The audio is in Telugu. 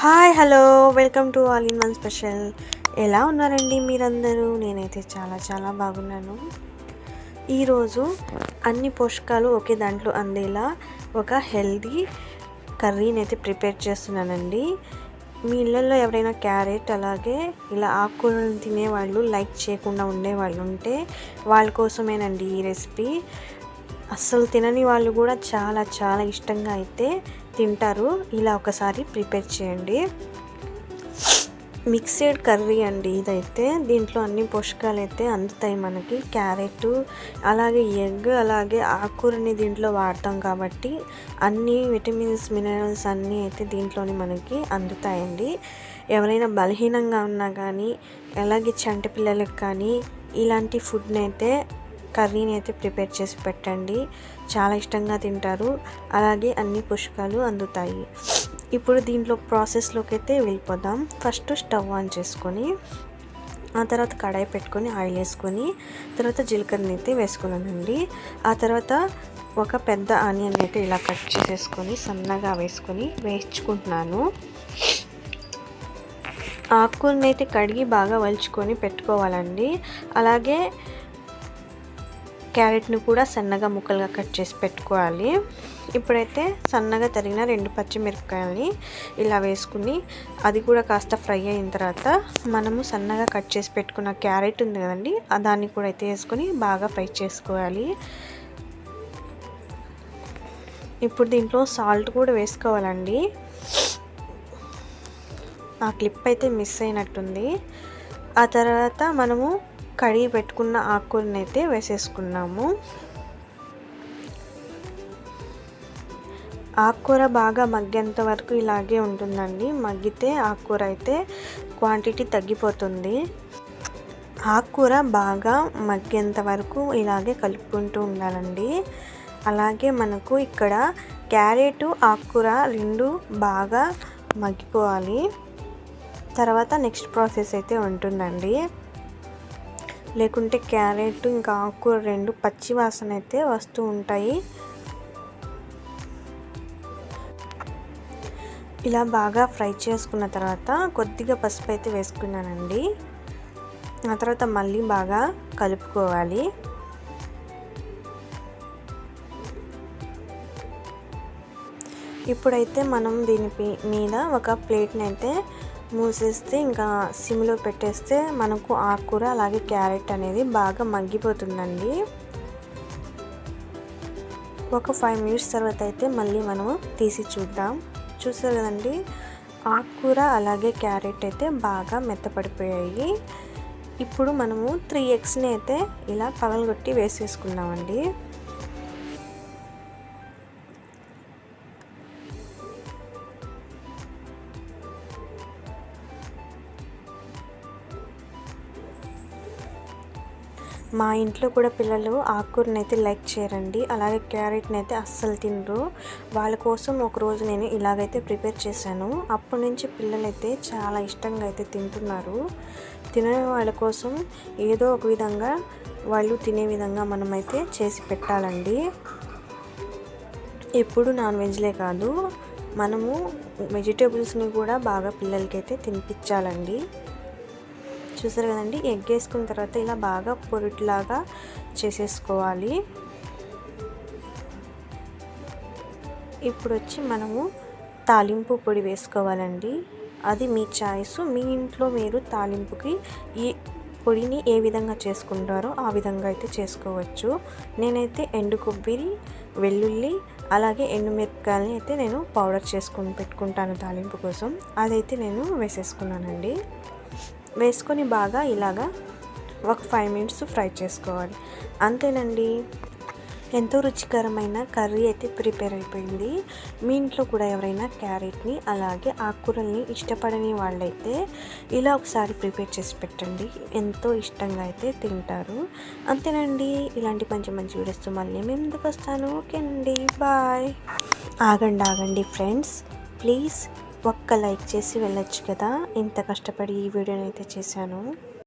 Hi hello welcome to all in one special. ఎలా ఉన్నారండి మీరందరూ? నేనైతే చాలా చాలా బాగున్నాను. ఈరోజు అన్ని పోషకాలు ఒకే దాంట్లో అందేలా ఒక హెల్దీ కర్రీని అయితే ప్రిపేర్ చేస్తున్నానండి. మీ ఇళ్ళల్లో ఎవరైనా క్యారెట్ అలాగే ఇలా ఆకుకూరలు తినేవాళ్ళు లైక్ చేయకుండా ఉండేవాళ్ళు ఉంటే వాళ్ళ కోసమేనండి ఈ రెసిపీ. అస్సలు తినని వాళ్ళు కూడా చాలా చాలా ఇష్టంగా అయితే తింటారు. ఇలా ఒకసారి ప్రిపేర్ చేయండి. మిక్సెడ్ కర్రీ అండి ఇదైతే. దీంట్లో అన్ని పోషకాలు అయితే అందుతాయి మనకి. క్యారెట్ అలాగే ఎగ్ అలాగే ఆకుకూరని దీంట్లో వాడతాం కాబట్టి అన్ని విటమిన్స్ మినరల్స్ అన్నీ అయితే దీంట్లోని మనకి అందుతాయండి. ఎవరైనా బలహీనంగా ఉన్నా కానీ అలాగే చంటి పిల్లలకు కానీ ఇలాంటి ఫుడ్ని అయితే కర్రీని అయితే ప్రిపేర్ చేసి పెట్టండి. చాలా ఇష్టంగా తింటారు. అలాగే అన్ని పుష్కాలు అందుతాయి. ఇప్పుడు దీంట్లో ప్రాసెస్లోకి అయితే వెళ్ళిపోదాం. ఫస్ట్ స్టవ్ ఆన్ చేసుకొని ఆ తర్వాత కడాయి పెట్టుకొని ఆయిల్ వేసుకొని తర్వాత జీలకర్రని అయితే వేసుకున్నానండి. ఆ తర్వాత ఒక పెద్ద ఆనియన్ అయితే ఇలా కట్ చేసేసుకొని సన్నగా వేసుకొని వేయించుకుంటున్నాను. ఆకుకూరని అయితే కడిగి బాగా వలుచుకొని పెట్టుకోవాలండి. అలాగే క్యారెట్ని కూడా సన్నగా ముక్కలుగా కట్ చేసి పెట్టుకోవాలి. ఇప్పుడైతే సన్నగా తరిగిన రెండు పచ్చిమిరపకాయలని ఇలా వేసుకుని అది కూడా కాస్త ఫ్రై అయిన తర్వాత మనము సన్నగా కట్ చేసి పెట్టుకున్న క్యారెట్ ఉంది కదండి దాన్ని కూడా అయితే వేసుకొని బాగా ఫ్రై చేసుకోవాలి. ఇప్పుడు దీంట్లో సాల్ట్ కూడా వేసుకోవాలండి. ఆ క్లిప్ అయితే మిస్ అయినట్టుంది. ఆ తర్వాత మనము కడిగి పెట్టుకున్న ఆకుకూరని అయితే వేసేసుకున్నాము. ఆకుకూర బాగా మగ్గేంత వరకు ఇలాగే ఉంటుందండి. మగ్గితే ఆకుకూర అయితే క్వాంటిటీ తగ్గిపోతుంది. ఆకుకూర బాగా మగ్గేంత వరకు ఇలాగే కలుపుకుంటూ ఉండాలండి. అలాగే మనకు ఇక్కడ క్యారెట్ ఆకుకూర రెండు బాగా మగ్గిపోవాలి. తర్వాత నెక్స్ట్ ప్రాసెస్ అయితే ఉంటుందండి. లేకుంటే క్యారెట్ ఇంకా ఆకుకూర రెండు పచ్చి వాసన అయితే వస్తూ ఉంటాయి. ఇలా బాగా ఫ్రై చేసుకున్న తర్వాత కొద్దిగా పసుపు అయితే వేసుకున్నానండి. ఆ తర్వాత మళ్ళీ బాగా కలుపుకోవాలి. ఇప్పుడైతే మనం దీని మీద ఒక ప్లేట్ని అయితే మూసేస్తే ఇంకా సిమ్లో పెట్టేస్తే మనకు ఆకుకూర అలాగే క్యారెట్ అనేది బాగా మగ్గిపోతుందండి. ఒక ఫైవ్ మినిట్స్ తర్వాత అయితే మళ్ళీ మనము తీసి చూద్దాం. చూసారు కదండి? ఆకుకూర అలాగే క్యారెట్ అయితే బాగా మెత్తపడిపోయాయి. ఇప్పుడు మనము త్రీ ఎగ్స్ని అయితే ఇలా పగలగొట్టి వేసేసుకున్నామండి మా ఇంట్లో కూడా పిల్లలు ఆకుకూరని అయితే లైక్ చేయరండి. అలాగే క్యారెట్ని అయితే అస్సలు తినరు. వాళ్ళ కోసం ఒకరోజు నేను ఇలాగైతే ప్రిపేర్ చేశాను. అప్పటి నుంచి పిల్లలైతే చాలా ఇష్టంగా అయితే తింటున్నారు. తినే వాళ్ళ కోసం ఏదో ఒక విధంగా వాళ్ళు తినే విధంగా మనమైతే చేసి పెట్టాలండి. ఎప్పుడు నాన్ వెజ్లే కాదు మనము వెజిటేబుల్స్ని కూడా బాగా పిల్లలకైతే తినిపించాలండి. చూసారు కదండి ఎగ్ వేసుకున్న తర్వాత ఇలా బాగా పొరిట్లాగా చేసేసుకోవాలి. ఇప్పుడు వచ్చి మనము తాలింపు పొడి వేసుకోవాలండి. అది మీ చాయిస్ మీ ఇంట్లో మీరు తాలింపుకి ఈ పొడిని ఏ విధంగా చేసుకుంటారో ఆ విధంగా అయితే చేసుకోవచ్చు. నేనైతే ఎండు కొబ్బరి వెల్లుల్లి అలాగే ఎండుమిరపకాయలని అయితే నేను పౌడర్ చేసుకుని పెట్టుకుంటాను తాలింపు కోసం. అదైతే నేను వేసేసుకున్నానండి. వేసుకొని బాగా ఇలాగా ఒక ఫైవ్ మినిట్స్ ఫ్రై చేసుకోవాలి. అంతేనండి. ఎంతో రుచికరమైన కర్రీ అయితే ప్రిపేర్ అయిపోయింది. మీ ఇంట్లో కూడా ఎవరైనా క్యారెట్ని అలాగే ఆకుకూరల్ని ఇష్టపడని వాళ్ళైతే ఇలా ఒకసారి ప్రిపేర్ చేసి పెట్టండి. ఎంతో ఇష్టంగా అయితే తింటారు. అంతేనండి. ఇలాంటి మంచి మంచి వీడియోస్తో మళ్ళీ మేము ఎందుకు వస్తాను. ఓకే అండి. బాయ్. ఆగండి ఆగండి ఫ్రెండ్స్. ప్లీజ్ ఒక్క లైక్ చేసి వెళ్ళొచ్చు కదా? ఇంత కష్టపడి ఈ వీడియోని అయితే చేశాను.